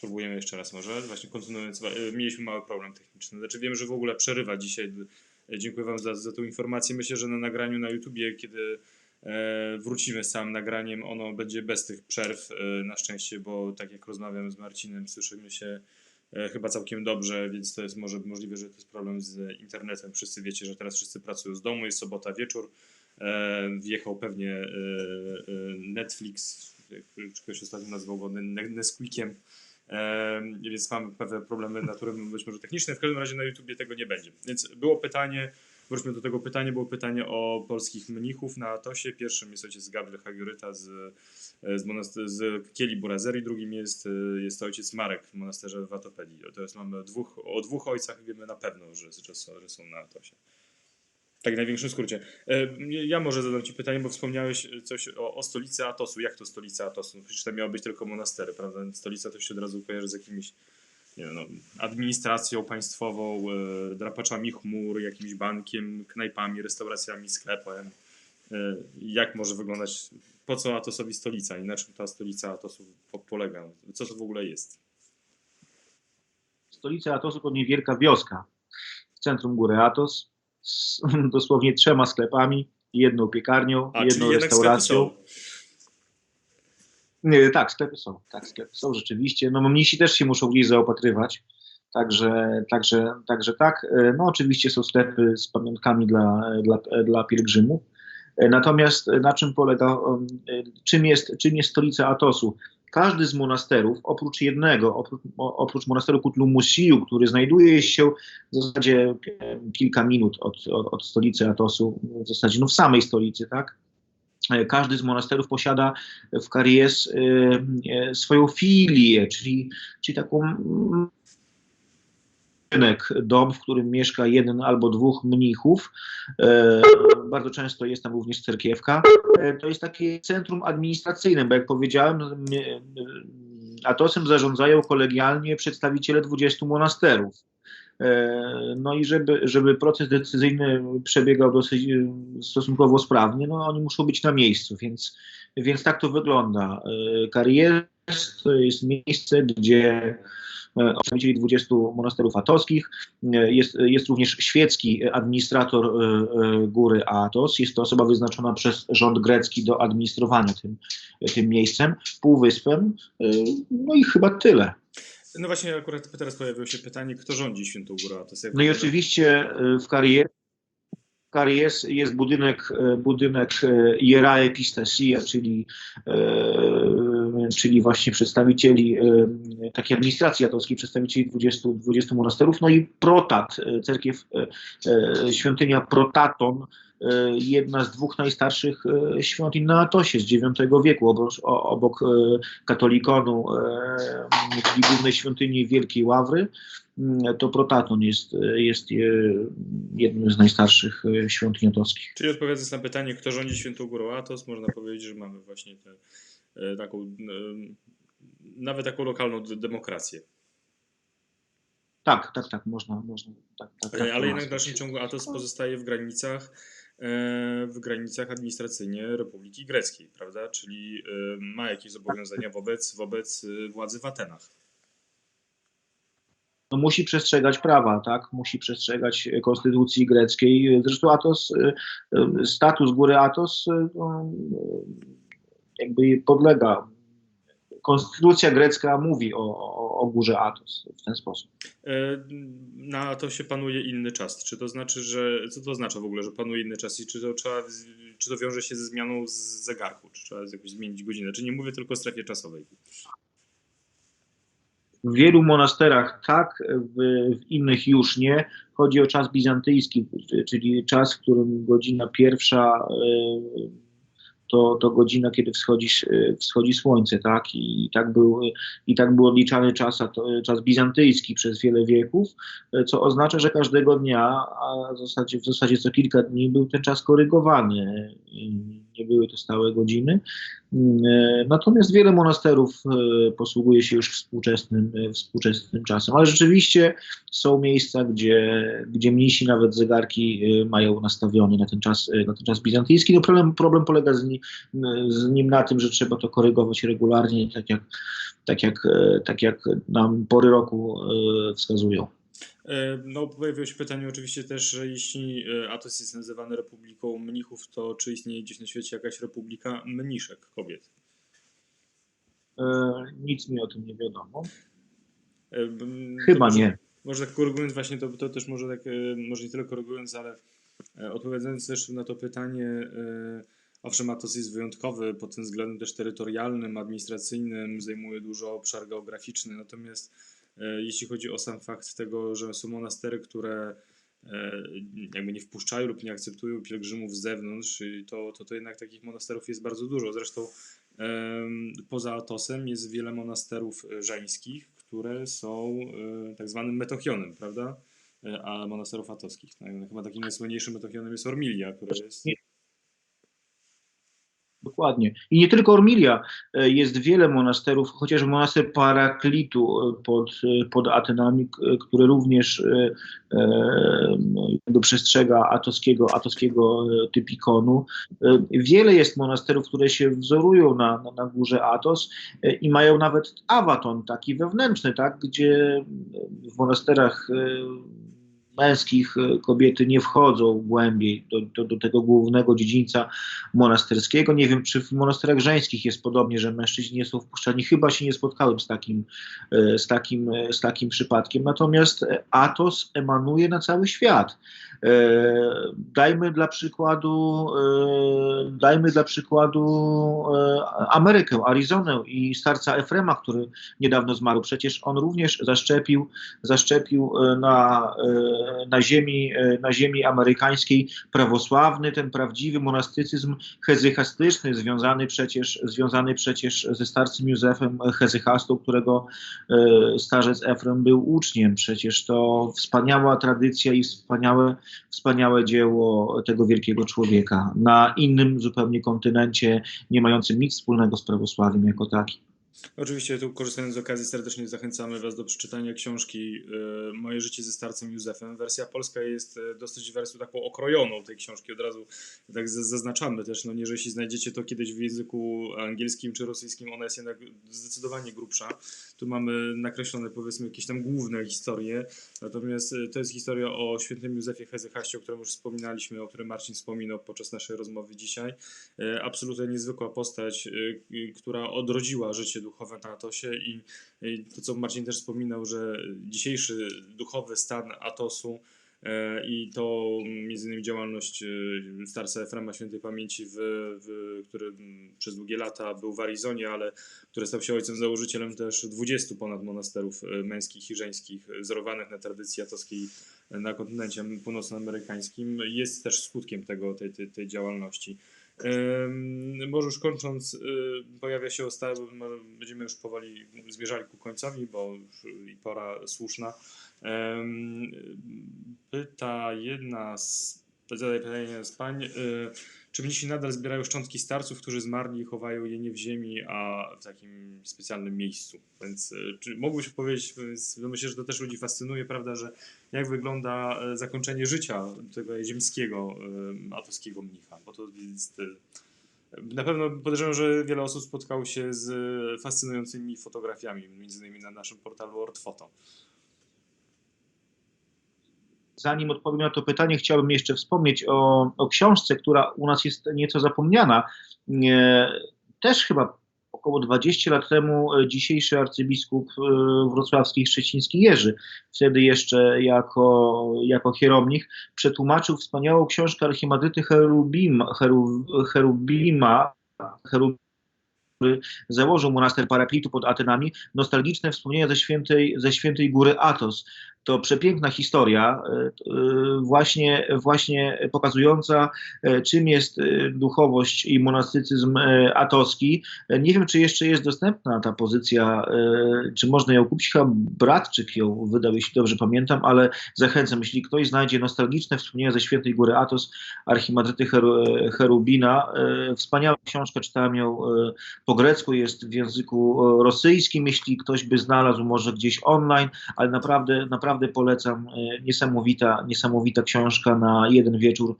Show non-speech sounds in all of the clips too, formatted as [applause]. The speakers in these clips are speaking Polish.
Spróbujemy jeszcze raz może. Właśnie kontynuując, e, mieliśmy mały problem techniczny. Znaczy wiem, że w ogóle przerywa dzisiaj. E, Dziękuję Wam za, za tą informację. Myślę, że na nagraniu na YouTubie, kiedy e, wrócimy z samym nagraniem, ono będzie bez tych przerw e, na szczęście, bo tak jak rozmawiam z Marcinem, słyszymy się e, chyba całkiem dobrze, więc to jest może możliwe, że to jest problem z internetem. Wszyscy wiecie, że teraz wszyscy pracują z domu, jest sobota wieczór. E, wjechał pewnie Netflix, ktoś ostatnio nazwał go Ne- Nesquikiem. E, więc mamy pewne problemy natury być może techniczne. W każdym razie na YouTubie tego nie będzie. Więc było pytanie, wróćmy do tego pytania, było pytanie o polskich mnichów na Atosie. Pierwszym jest ojciec Gabriel Hagiuryta z, z, z Kieli drugim jest, jest ojciec Marek w monasterze w Atopedii. To jest mamy dwóch, o dwóch ojcach wiemy na pewno, że, że są na Atosie. Tak w największym skrócie. E, Ja może zadam Ci pytanie, bo wspomniałeś coś o, o stolicy Atosu. Jak to stolica Atosu? No Przecież to miało być tylko monastery, prawda? Stolica to się od razu kojarzy z jakimiś nie wiem, no, administracją państwową, e, drapaczami chmur, jakimś bankiem, knajpami, restauracjami, sklepem. E, jak może wyglądać, po co Atosowi stolica i na czym ta stolica Atosu po, polega? Co to w ogóle jest? Stolica Atosu to niewielka wioska w centrum góry Atos z [laughs] dosłownie trzema sklepami, jedną piekarnią, A, jedną restauracją. Nie, tak, sklepy są. Tak, sklepy są rzeczywiście. No mnisi też się muszą gdzieś zaopatrywać. Także, także, także tak. E, No oczywiście są sklepy z pamiątkami dla, dla, dla pielgrzymów. E, Natomiast na czym polega, e, czym jest, czym jest stolica Atosu? Każdy z monasterów, oprócz jednego, oprócz, oprócz monasteru Kutlu-Musiu, który znajduje się w zasadzie kilka minut od, od, od stolicy Atosu, w zasadzie no w samej stolicy, tak? E, Każdy z monasterów posiada w Karies e, swoją filię, czyli, czyli taką rynek, dom, w którym mieszka jeden albo dwóch mnichów. E, bardzo często jest tam również cerkiewka. E, to jest takie centrum administracyjne, bo jak powiedziałem, Atosem zarządzają kolegialnie przedstawiciele 20 monasterów. E, No i żeby, żeby proces decyzyjny przebiegał dosyć stosunkowo sprawnie, no oni muszą być na miejscu, więc, więc tak to wygląda. Karies to jest miejsce, gdzie e, przedstawicieli 20 monasterów atowskich. E, Jest, jest również świecki administrator e, góry Atos. Jest to osoba wyznaczona przez rząd grecki do administrowania tym, tym miejscem, półwyspem. No i chyba tyle. No właśnie akurat teraz pojawiło się pytanie, kto rządzi Świętą Górą Atos? Jak No i oczywiście w Karies, w Karies jest budynek, budynek e, Iera Epistasia, czyli, czyli właśnie przedstawicieli e, takiej administracji atowskiej, przedstawicieli 20, 20 monasterów, no i Protat, e, cerkiew, e, świątynia Protaton, jedna z dwóch najstarszych świątyń na Atosie z IX wieku, obok, obok katolikonu, czyli głównej świątyni Wielkiej Ławry, Mm, to Protaton jest, jest jednym z najstarszych świątyń atowskich. Czyli odpowiadając na pytanie, kto rządzi Świętą Górą Atos, można powiedzieć, że mamy właśnie tę e, taką, e, nawet taką lokalną demokrację. Tak, tak, tak, można, można. Tak, tak, tak, E, Ale to jednak w dalszym ciągu Atos pozostaje w granicach, e, w granicach administracyjnie Republiki Greckiej, prawda? Czyli e, ma jakieś zobowiązania wobec, wobec e, władzy w Atenach. no, musi przestrzegać prawa, tak? Musi przestrzegać e, konstytucji greckiej. Zresztą Atos, e, e, status góry Atos e, no, e, jakby podlega. Konstytucja grecka mówi o, o, o górze Atos w ten sposób. E, Na Atosie panuje inny czas. Czy to znaczy, że. Co to oznacza w ogóle, że panuje inny czas i czy to, trzeba, czy to wiąże się ze zmianą z zegarku? Czy trzeba jakoś zmienić godzinę? Czy nie mówię tylko o strefie czasowej? W wielu monasterach tak, w, w innych już nie. Chodzi o czas bizantyjski, czyli czas, w którym godzina pierwsza e, to, to godzina, kiedy wschodzi, e, wschodzi słońce, tak? I tak był, i tak był odliczany czas, to, czas bizantyjski przez wiele wieków, e, co oznacza, że każdego dnia, a w zasadzie, w zasadzie co kilka dni był ten czas korygowany. I Nie były to stałe godziny. E, Natomiast wiele monasterów posługuje się już współczesnym, współczesnym czasem, ale rzeczywiście są miejsca, gdzie, gdzie mnisi nawet zegarki mają nastawione na ten czas, na ten czas bizantyjski. No problem, problem polega z, z nim na tym, że trzeba to korygować regularnie, tak jak, tak jak, e, tak jak nam pory roku e, wskazują. E, No, pojawiło się pytanie oczywiście też, że jeśli Atos jest nazywany Republiką Mnichów, to czy istnieje gdzieś na świecie jakaś Republika Mniszek kobiet? E, Nic mi o tym nie wiadomo. E, Chyba może- nie. Może tak korygując właśnie, to, to też może tak, może nie tyle korygując, ale odpowiadając też na to pytanie, e, owszem, Atos jest wyjątkowy pod tym względem też terytorialnym, administracyjnym, zajmuje dużo obszar geograficzny, natomiast e, jeśli chodzi o sam fakt tego, że są monastery, które e, jakby nie wpuszczają lub nie akceptują pielgrzymów z zewnątrz, to, to, to jednak takich monasterów jest bardzo dużo. Zresztą poza Atosem jest wiele monasterów e, żeńskich, które są tak zwanym metochionem, prawda? A monasterów atowskich. No, chyba takim najsłynniejszym metochionem jest Ormilia, która jest... Dokładnie. I nie tylko Ormilia. E, Jest wiele monasterów, chociażby monaster Paraklitu e, pod, e, pod Atenami, który również e, no, przestrzega atowskiego e, typikonu. Wiele jest monasterów, które się wzorują na, na, na górze Atos i mają nawet awaton taki wewnętrzny, tak, gdzie w monasterach męskich e, kobiety nie wchodzą głębiej do, do, do tego głównego dziedzińca monasterskiego. Nie wiem, czy w monasterach żeńskich jest podobnie, że mężczyźni nie są wpuszczani. Chyba się nie spotkałem z takim, e, z takim, e, z takim przypadkiem. Natomiast Atos emanuje na cały świat. Dajmy dla przykładu, dajmy dla przykładu Amerykę, Arizonę i starca Efrema, który niedawno zmarł. Przecież on również zaszczepił, zaszczepił na, na, ziemi, e, na ziemi amerykańskiej prawosławny, ten prawdziwy monastycyzm hezychastyczny, związany przecież, związany przecież ze starcem Józefem Hezychastą, którego e, starzec Efrem był uczniem. Przecież to wspaniała tradycja i wspaniałe, wspaniałe dzieło tego wielkiego człowieka na innym zupełnie kontynencie, nie mającym nic wspólnego z prawosławiem jako takim. Oczywiście tu korzystając z okazji serdecznie zachęcamy Was do przeczytania książki e, Moje życie ze starcem Józefem. Wersja polska jest e, dosyć wersją taką okrojoną tej książki. Od razu tak zaznaczamy też, no nie, że jeśli znajdziecie to kiedyś w języku angielskim czy rosyjskim, ona jest jednak zdecydowanie grubsza. Tu mamy nakreślone powiedzmy jakieś tam główne historie, natomiast e, to jest historia o świętym Józefie Hezychaście, o którym już wspominaliśmy, o którym Marcin wspominał podczas naszej rozmowy dzisiaj. E, Absolutnie niezwykła postać, e, która odrodziła życie duchowe na Atosie i to, co Marcin też wspominał, że dzisiejszy duchowy stan Atosu i to między innymi działalność e, starca Efrema Świętej Pamięci, w, w, który mm, przez długie lata był w Arizonie, ale który stał się ojcem założycielem też 20 ponad monasterów e, męskich i żeńskich e, wzorowanych na tradycji atowskiej e, na kontynencie północnoamerykańskim, jest też skutkiem tego, tej, tej, tej działalności. Może już kończąc, pojawia się ostatnia, będziemy już powoli zmierzali ku końcowi, bo już i pora słuszna. Pyta jedna z, zadaje pytanie z pań, y, czy mnisi nadal zbierają szczątki starców, którzy zmarli i chowają je nie w ziemi, a w takim specjalnym miejscu? Więc y, czy mógłbyś powiedzieć, więc no myślę, że to też ludzi fascynuje, prawda, że jak wygląda e, zakończenie życia tego ziemskiego e, atowskiego mnicha, bo to jest... e, Na pewno podejrzewam, że wiele osób spotkało się z e, fascynującymi fotografiami, między innymi na naszym portalu Ortfoto. Zanim odpowiem na to pytanie, chciałbym jeszcze wspomnieć o, o książce, która u nas jest nieco zapomniana. Nie, też chyba około 20 lat temu e, dzisiejszy arcybiskup e, wrocławski szczeciński Jerzy, wtedy jeszcze jako, jako hieromnich, przetłumaczył wspaniałą książkę Cherub, Cherubima, Cherub, który założył monaster Paraklitu pod Atenami, nostalgiczne wspomnienia ze świętej, ze świętej góry Atos. To przepiękna historia, właśnie, właśnie pokazująca, czym jest duchowość i monastycyzm atowski. Nie wiem, czy jeszcze jest dostępna ta pozycja, czy można ją kupić, chyba Bratczyk ją wydał, jeśli dobrze pamiętam, ale zachęcam, jeśli ktoś znajdzie nostalgiczne wspomnienia ze Świętej Góry Atos, Archimadryty Cherubina, wspaniała książka, czytałem ją po grecku, jest w języku rosyjskim, jeśli ktoś by znalazł może gdzieś online, ale naprawdę, naprawdę polecam, niesamowita, niesamowita książka na jeden wieczór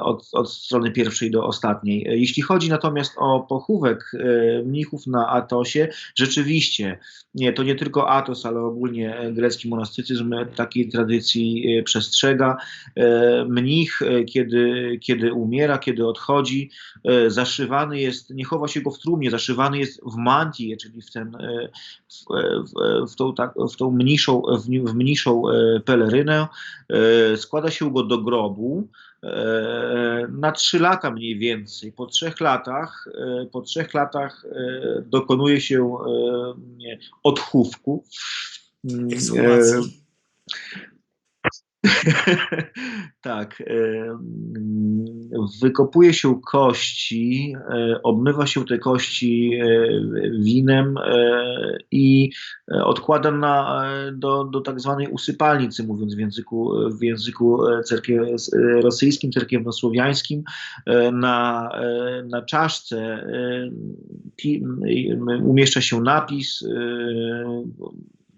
od, od strony pierwszej do ostatniej. Jeśli chodzi natomiast o pochówek mnichów na Atosie, rzeczywiście, nie, to nie tylko Atos, ale ogólnie grecki monastycyzm takiej tradycji przestrzega. Mnich, kiedy, kiedy umiera, kiedy odchodzi, zaszywany jest, nie chowa się go w trumnie, zaszywany jest w mantię, czyli w, ten, w, w, w, tą, tak, w tą mniejszą, w, w mniejszą pelerynę, składa się go do grobu, na trzy lata mniej więcej. Po trzech latach, po trzech latach dokonuje się odchówku. Ekshumacji. [laughs] tak. Wykopuje się kości, obmywa się te kości winem i odkłada na, do, do tak zwanej usypalnicy, mówiąc w języku, w języku cerkie, rosyjskim, cerkiewnosłowiańskim, na, na czaszce umieszcza się napis,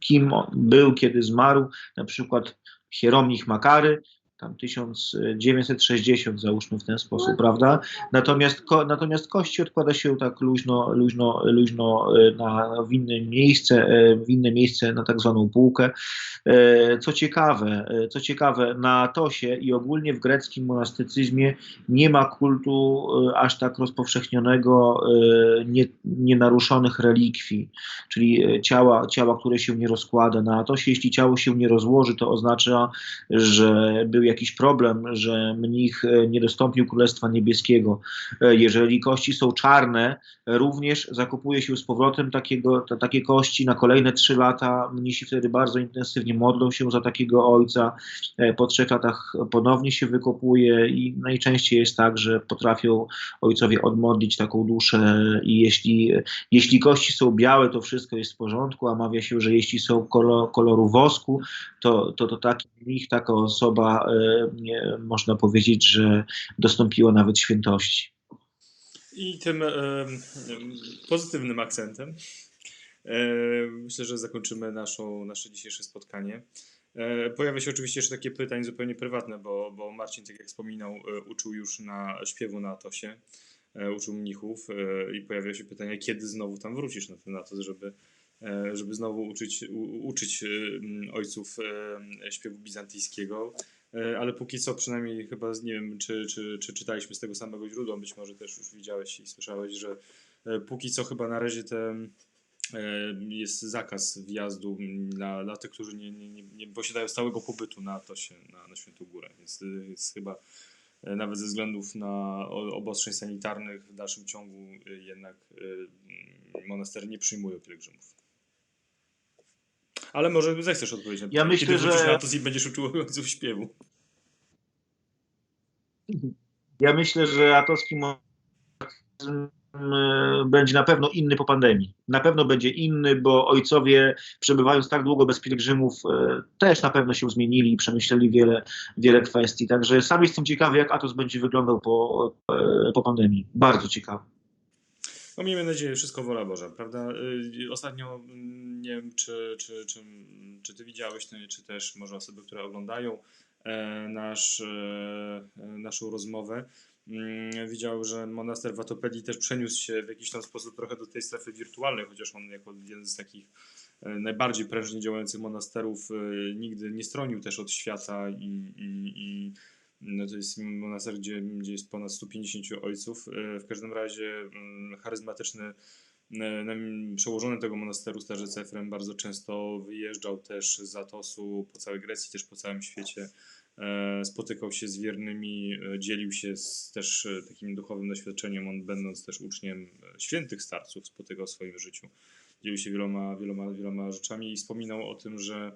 kim był, kiedy zmarł, na przykład Hieromnich Makary, tam 1960 załóżmy w ten sposób, prawda? Natomiast, ko, natomiast kości odkłada się tak luźno, luźno, luźno na, w inne miejsce, w inne miejsce na tak zwaną półkę. Co ciekawe, co ciekawe, na Tosie i ogólnie w greckim monastycyzmie nie ma kultu aż tak rozpowszechnionego, nie, nienaruszonych relikwii, czyli ciała, ciała, które się nie rozkłada. Na Tosie, jeśli ciało się nie rozłoży, to oznacza, że był jakiś problem, że mnich nie dostąpił Królestwa Niebieskiego. Jeżeli kości są czarne, również zakupuje się z powrotem takiego, ta, takie kości na kolejne trzy lata. Mnisi wtedy bardzo intensywnie modlą się za takiego ojca. Po trzech latach ponownie się wykopuje i najczęściej jest tak, że potrafią ojcowie odmodlić taką duszę i jeśli, jeśli kości są białe, to wszystko jest w porządku, a mawia się, że jeśli są kolor, koloru wosku, to, to, to taki mnich, taka osoba można powiedzieć, że dostąpiła nawet świętości. I tym e, pozytywnym akcentem e, myślę, że zakończymy naszą, nasze dzisiejsze spotkanie. E, pojawia się oczywiście jeszcze takie pytanie zupełnie prywatne, bo, bo Marcin, tak jak wspominał, uczył już na śpiewu na Atosie, uczył mnichów i pojawia się pytanie, kiedy znowu tam wrócisz na ten Atos, żeby, żeby znowu uczyć, u, uczyć ojców śpiewu bizantyjskiego. Ale póki co, przynajmniej chyba nie wiem, czy, czy, czy czytaliśmy z tego samego źródła, być może też już widziałeś i słyszałeś, że póki co chyba na razie te, jest zakaz wjazdu dla, dla tych, którzy nie, nie, nie posiadają stałego pobytu na Tosie, na, na Świętą Górę. Więc jest chyba nawet ze względów na obostrzeń sanitarnych w dalszym ciągu jednak monastery nie przyjmują pielgrzymów. Ale może zechcesz odpowiedzieć na pytanie, Ja myślę, kiedy że- na Atos i będziesz uczył ojców śpiewu. Ja myślę, że atowski e, będzie na pewno inny po pandemii. Na pewno będzie inny, bo ojcowie przebywając tak długo bez pielgrzymów e, też na pewno się zmienili i przemyśleli wiele, wiele kwestii. Także sam jestem ciekawy, jak Atos będzie wyglądał po, e, po pandemii. Bardzo ciekawy. No miejmy nadzieję, wszystko wola Boża, prawda? Y, Ostatnio, mm, nie wiem, czy, czy, czy, czy ty widziałeś, nie, czy też może osoby, które oglądają e, nasz, e, naszą rozmowę, mm, widział, że monaster w też przeniósł się w jakiś tam sposób trochę do tej strefy wirtualnej, chociaż on jako jeden z takich e, najbardziej prężnie działających monasterów e, nigdy nie stronił też od świata i, i, i no to jest monaster, gdzie, gdzie jest ponad 150 ojców. E, W każdym razie mm, charyzmatyczny e, przełożony tego monasteru starzec Efrem bardzo często wyjeżdżał też z Atosu po całej Grecji, też po całym świecie e, spotykał się z wiernymi, dzielił się z też takim duchowym doświadczeniem. On, będąc też uczniem świętych starców, spotykał w swoim życiu. Dzielił się wieloma, wieloma, wieloma rzeczami i wspominał o tym, że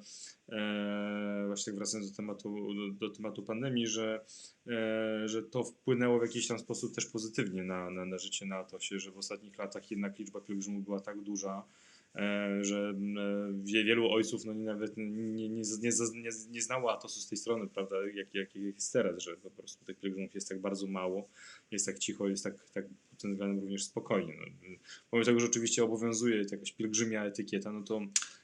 e, właśnie tak wracając do tematu, do, do tematu pandemii, że, e, że to wpłynęło w jakiś tam sposób też pozytywnie na, na, na życie Atosie, że w ostatnich latach jednak liczba pielgrzymów była tak duża, że e, wie- wielu ojców no, nawet nie, nie, nie, nie, nie, znało Atosu z tej strony, prawda, jak, jak, jest teraz, że po prostu tych pielgrzymów jest tak bardzo mało, jest tak cicho, jest tak, tak pod tym względem również spokojnie. No, pomimo tego, że oczywiście obowiązuje jakaś pielgrzymia etykieta, no to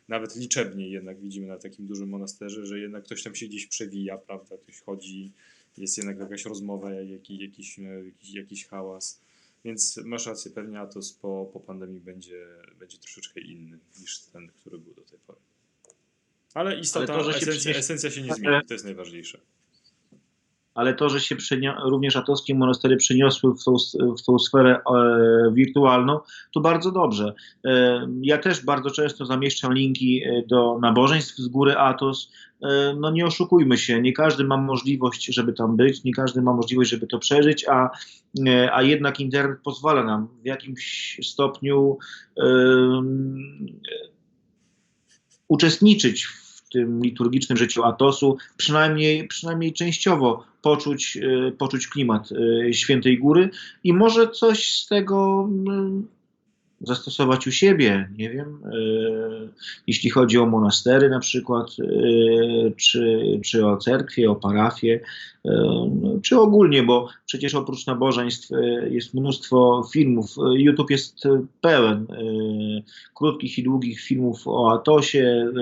nawet liczebniej jednak widzimy na takim dużym monasterze, że jednak ktoś tam się gdzieś przewija, prawda, ktoś chodzi, jest jednak jakaś rozmowa, jakiś, e, jakiś, jakiś hałas. Więc masz rację, pewnie Atos po, po pandemii będzie, będzie troszeczkę inny niż ten, który był do tej pory. Ale istota, Ale to, że się esencja, esencja się nie zmieni, to jest najważniejsze. Ale to, że się również atowskie monastery przeniosły w tą, w tą sferę e, wirtualną, to bardzo dobrze. E, ja też bardzo często zamieszczam linki e, do nabożeństw z góry Atos. E, no nie oszukujmy się, nie każdy ma możliwość, żeby tam być, nie każdy ma możliwość, żeby to przeżyć, a, e, a jednak internet pozwala nam w jakimś stopniu em, uczestniczyć w tym liturgicznym życiu Atosu, przynajmniej, przynajmniej częściowo poczuć, e, poczuć klimat e, Świętej Góry. I może coś z tego mm, zastosować u siebie, nie wiem, e, jeśli chodzi o monastery na przykład, e, czy, czy o cerkwie, o parafie, e, no, czy ogólnie, bo przecież oprócz nabożeństw jest mnóstwo filmów. YouTube jest pełen krótkich i długich filmów o Atosie,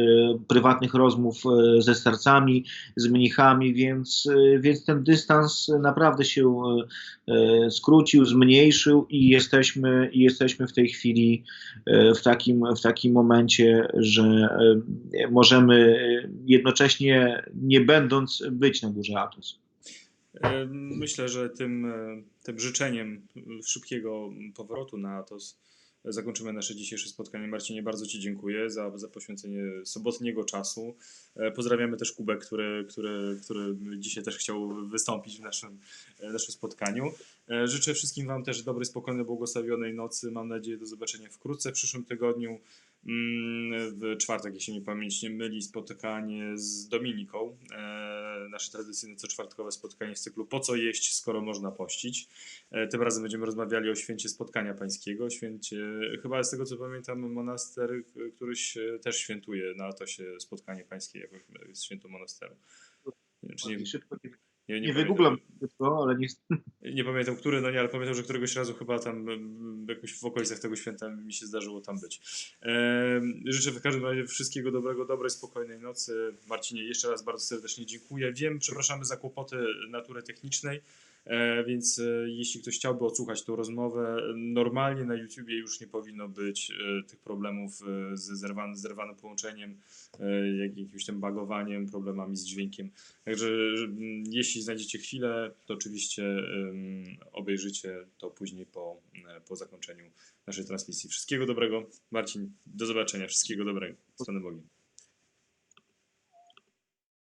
prywatnych rozmów ze starcami, z mnichami, więc, więc ten dystans naprawdę się skrócił, zmniejszył i jesteśmy, i jesteśmy w tej chwili e, w takim, w takim momencie, że e, możemy e, jednocześnie nie będąc być na górze Atos. Myślę, że tym, tym życzeniem szybkiego powrotu na Atos zakończymy nasze dzisiejsze spotkanie. Marcinie, bardzo Ci dziękuję za, za poświęcenie sobotniego czasu. E, Pozdrawiamy też Kubę, który, który, który dzisiaj też chciał wystąpić w naszym, w naszym spotkaniu. E, Życzę wszystkim Wam też dobrej, spokojnej, błogosławionej nocy. Mam nadzieję do zobaczenia wkrótce w przyszłym tygodniu. Mm, W czwartek, jeśli mi pamięć nie myli, spotkanie z Dominiką. E, Nasze tradycyjne co czwartkowe spotkanie z cyklu Po co jeść, skoro można pościć. E, Tym razem będziemy rozmawiali o święcie spotkania pańskiego. Święcie, chyba z tego co pamiętam, monaster, któryś e, też świętuje na to się spotkanie pańskie, jako święto monasteru. Nie, czy nie, Szybko nie, nie, nie pamiętam. wygooglam ale nie, [laughs] Nie pamiętam, który, no nie, ale pamiętam, że któregoś razu chyba tam em, jakoś w okolicach tego święta mi się zdarzyło tam być. Em, życzę w każdym razie wszystkiego dobrego, dobrej, spokojnej nocy. Marcinie, jeszcze raz bardzo serdecznie dziękuję. Wiem, przepraszamy za kłopoty natury technicznej, więc e, jeśli ktoś chciałby odsłuchać tą rozmowę, normalnie na YouTubie już nie powinno być e, tych problemów e, z zerwanym, zerwanym połączeniem, e, jak, jakimś tym bagowaniem, problemami z dźwiękiem. Także jeśli znajdziecie chwilę, to oczywiście obejrzycie to później po, e, po zakończeniu naszej transmisji. Wszystkiego dobrego. Marcin, do zobaczenia. Wszystkiego dobrego. Z Panem Bogiem.